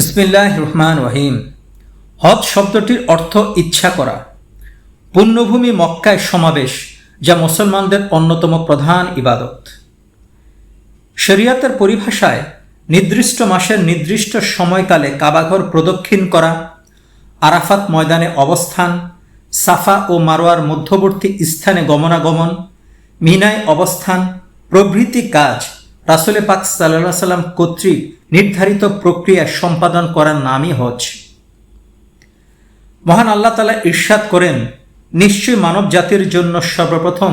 বিসমিল্লাহ রহমান রহিম হজ শব্দটির অর্থ ইচ্ছা করা। পুণ্যভূমি মক্কায় সমাবেশ, যা মুসলমানদের অন্যতম প্রধান ইবাদত। শরিয়াতের পরিভাষায়, নির্দিষ্ট মাসের নির্দিষ্ট সময়কালে কাবাঘর প্রদক্ষিণ করা, আরাফাত ময়দানে অবস্থান, সাফা ও মারোয়ার মধ্যবর্তী স্থানে গমনাগমন, মিনায় অবস্থান, প্রভৃতি কাজ রাসুলে পাক সাল্লাহ সাল্লাম কর্তৃক নির্ধারিত প্রক্রিয়া সম্পাদন করার নামই হজ। মহান আল্লাহ তালা ঈর্ষাদ করেন, নিশ্চয় মানব জাতির জন্য সর্বপ্রথম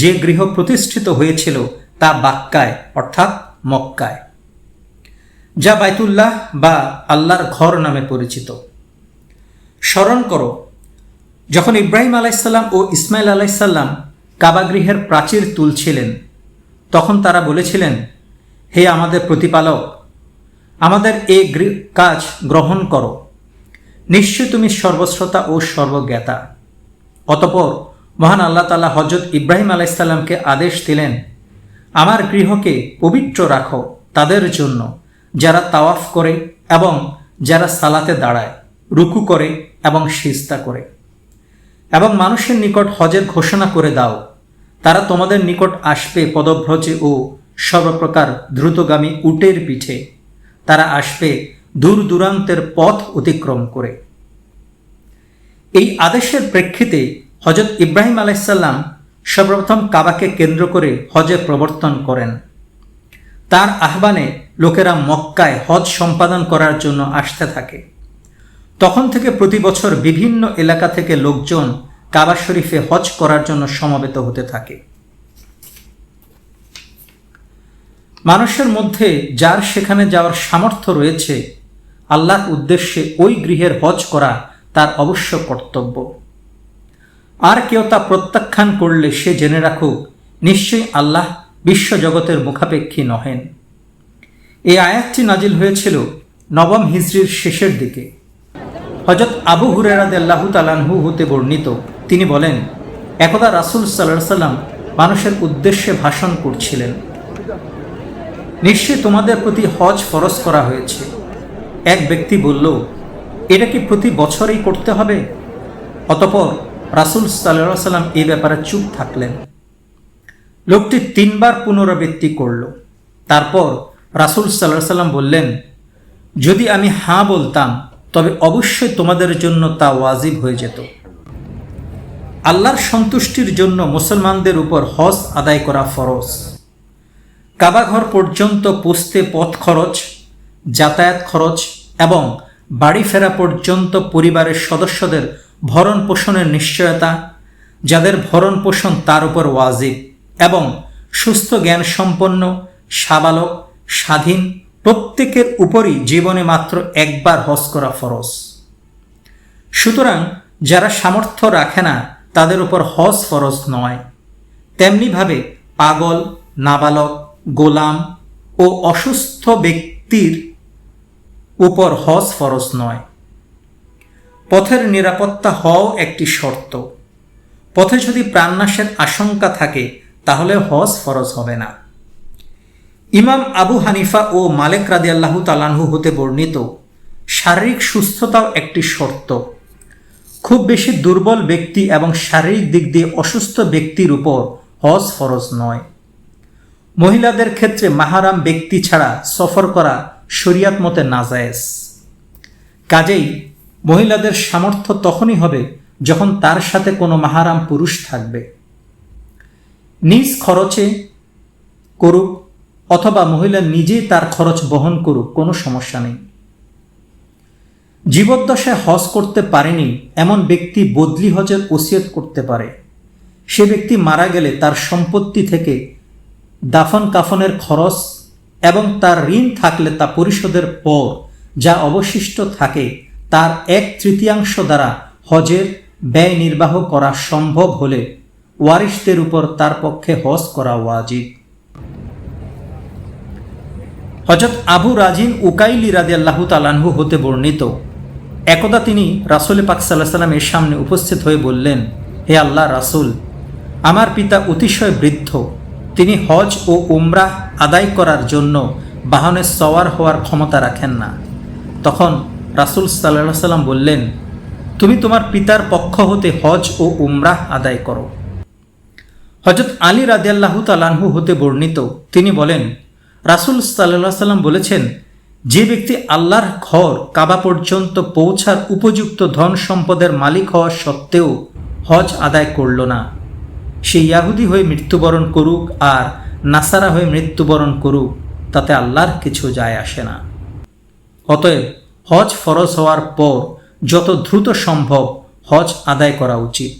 যে গৃহ প্রতিষ্ঠিত হয়েছিল তা বাক্কায়, অর্থাৎ মক্কায়, যা বাইতুল্লাহ বা আল্লাহর ঘর নামে পরিচিত। স্মরণ করো, যখন ইব্রাহিম আলাইসাল্লাম ও ইসমাইল আলাইসাল্লাম কাবাগৃহের প্রাচীর তুলছিলেন, তখন তারা বলেছিলেন, হে আমাদের প্রতিপালক আমাদের এ কাজ গ্রহণ করো। নিশ্চয় তুমি সর্বশ্রোতা ও সর্বজ্ঞাতা। অতপর মহান আল্লাহ তালা হজরত ইব্রাহিম আলাইসাল্লামকে আদেশ দিলেন, আমার গৃহকে পবিত্র রাখো তাদের জন্য। যারা তাওয়াফ করে এবং যারা সালাতে দাঁড়ায়, রুকু করে এবং সিস্তা করে। এবং মানুষের নিকট হজের ঘোষণা করে দাও। তারা তোমাদের নিকট আসবে পদভ্রজে ও সর্বপ্রকার দ্রুতগামী উটের পিঠে। তারা আসবে দূর দূরান্তের পথ অতিক্রম করে। এই আদেশের প্রেক্ষিতে হজরত ইব্রাহিম আলাইসাল্লাম সর্বপ্রথম কাবাকে কেন্দ্র করে হজে প্রবর্তন করেন। তার আহ্বানে লোকেরা মক্কায় হজ সম্পাদন করার জন্য আসতে থাকে। তখন থেকে প্রতি বছর বিভিন্ন এলাকা থেকে লোকজন কাবা শরীফে হজ করার জন্য সমবেত হতে থাকে। মানুষের মধ্যে যার সেখানে যাওয়ার সামর্থ্য রয়েছে, আল্লাহর উদ্দেশ্যে ওই গৃহের হজ করা তার অবশ্য কর্তব্য। আর কেউ তা প্রত্যাখ্যান করলে সে জেনে রাখুক, নিশ্চয়ই আল্লাহ বিশ্বজগতের মুখাপেক্ষী নহেন। এই আয়াতটি নাজিল হয়েছিল নবম হিজড়ির শেষের দিকে। হজরত আবু হুরেরাদ আল্লাহ তালানহু হতে বর্ণিত, তিনি বলেন, একদা রাসুল সাল্লাহ সাল্লাম মানুষের উদ্দেশ্যে ভাষণ করছিলেন। নিশ্চয় তোমাদের প্রতি হজ ফরজ করা হয়েছে। এক ব্যক্তি বলল, এটা কি প্রতি বছরেই করতে হবে? অতপর রাসুল সাল্লাহ সাল্লাম এই ব্যাপারে চুপ থাকলেন। লোকটি তিনবার পুনরাবৃত্তি করল। তারপর রাসুল সাল্লাহ সাল্লাম বললেন, যদি আমি হাঁ বলতাম, তবে অবশ্যই তোমাদের জন্য তা ওয়াজিব হয়ে যেত। আল্লাহর সন্তুষ্টির জন্য মুসলমানদের উপর হজ আদায় করা ফরজ। কাবাঘর পর্যন্ত পুষতে পথ খরচ, যাতায়াত খরচ এবং বাড়ি ফেরা পর্যন্ত পরিবারের সদস্যদের ভরণ পোষণের নিশ্চয়তা, যাদের ভরণ পোষণ তার উপর ওয়াজিব এবং সুস্থ জ্ঞান সম্পন্ন সাবালক, স্বাধীন, প্রত্যেকের উপরই জীবনে মাত্র একবার হজ করা ফরজ। সুতরাং যারা সামর্থ্য রাখে না, তাদের উপর হজ ফরজ নয়। তেমনিভাবে পাগল, নাবালক গোলাম ও অসুস্থ ব্যক্তির উপর হজ ফরজ নয়। পথের নিরাপত্তা হও একটি শর্ত। পথে যদি প্রাণনাশের আশঙ্কা থাকে, তাহলে হজ ফরজ হবে না। ইমাম আবু হানিফা ও মালেক রাদি আল্লাহ তালানহু হতে বর্ণিত, শারীরিক সুস্থতাও একটি শর্ত। খুব বেশি দুর্বল ব্যক্তি এবং শারীরিক দিক দিয়ে অসুস্থ ব্যক্তির উপর হজ ফরজ নয়। মহিলাদের ক্ষেত্রে মাহারাম ব্যক্তি ছাড়া সফর করা শরিয়াত মতে নাজায়েজ। কাজেই মহিলাদের সামর্থ্য তখনই হবে যখন তার সাথে কোনো মাহারাম পুরুষ থাকবে। নিজ খরচে করুক অথবা মহিলা নিজেই তার খরচ বহন করুক, কোনো সমস্যা নেই। জীবদ্দশায় হজ করতে পারেনি এমন ব্যক্তি বদলি হজের ওসিয়ত করতে পারে। সে ব্যক্তি মারা গেলে তার সম্পত্তি থেকে দাফন কাফনের খরচ এবং তার ঋণ থাকলে তা পরিশোধের পর যা অবশিষ্ট থাকে তার এক তৃতীয়াংশ দ্বারা হজের ব্যয় নির্বাহ করা সম্ভব হলে ওয়ারিশদের উপর তার পক্ষে হজ করা ওয়াজিব। হজরত আবু রাজিন উকাইলি রাদি আল্লাহ তালানহু হতে বর্ণিত, একদা তিনি রাসুল পাক সাল্লাহ সাল্লামের সামনে উপস্থিত হয়ে বললেন, হে আল্লাহ রাসুল, আমার পিতা অতিশয় বৃদ্ধ তিনি হজ ও উমরাহ আদায় করার জন্য বাহনে সওয়ার হওয়ার ক্ষমতা রাখেন না। তখন রাসুল সাল্লাহ সাল্লাম বললেন, তুমি তোমার পিতার পক্ষ হতে হজ ও উমরাহ আদায় করো। হজরত আলী রাদিয়াল্লাহু তালানহু হতে বর্ণিত, তিনি বলেন, রাসুল সাল্লাহ সাল্লাম বলেছেন, যে ব্যক্তি আল্লাহর ঘর কাবা পর্যন্ত পৌঁছার উপযুক্ত ধন সম্পদের মালিক হওয়া সত্ত্বেও হজ আদায় করল না। সে ইয়াহুদি হয়ে মৃত্যুবরণ করুক আর নাসারা হয়ে মৃত্যুবরণ করুক, তাতে আল্লাহর কিছু যায় আসে না। অতএব হজ ফরজ হওয়ার পর যত দ্রুত সম্ভব হজ আদায় করা উচিত।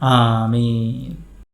আমিন।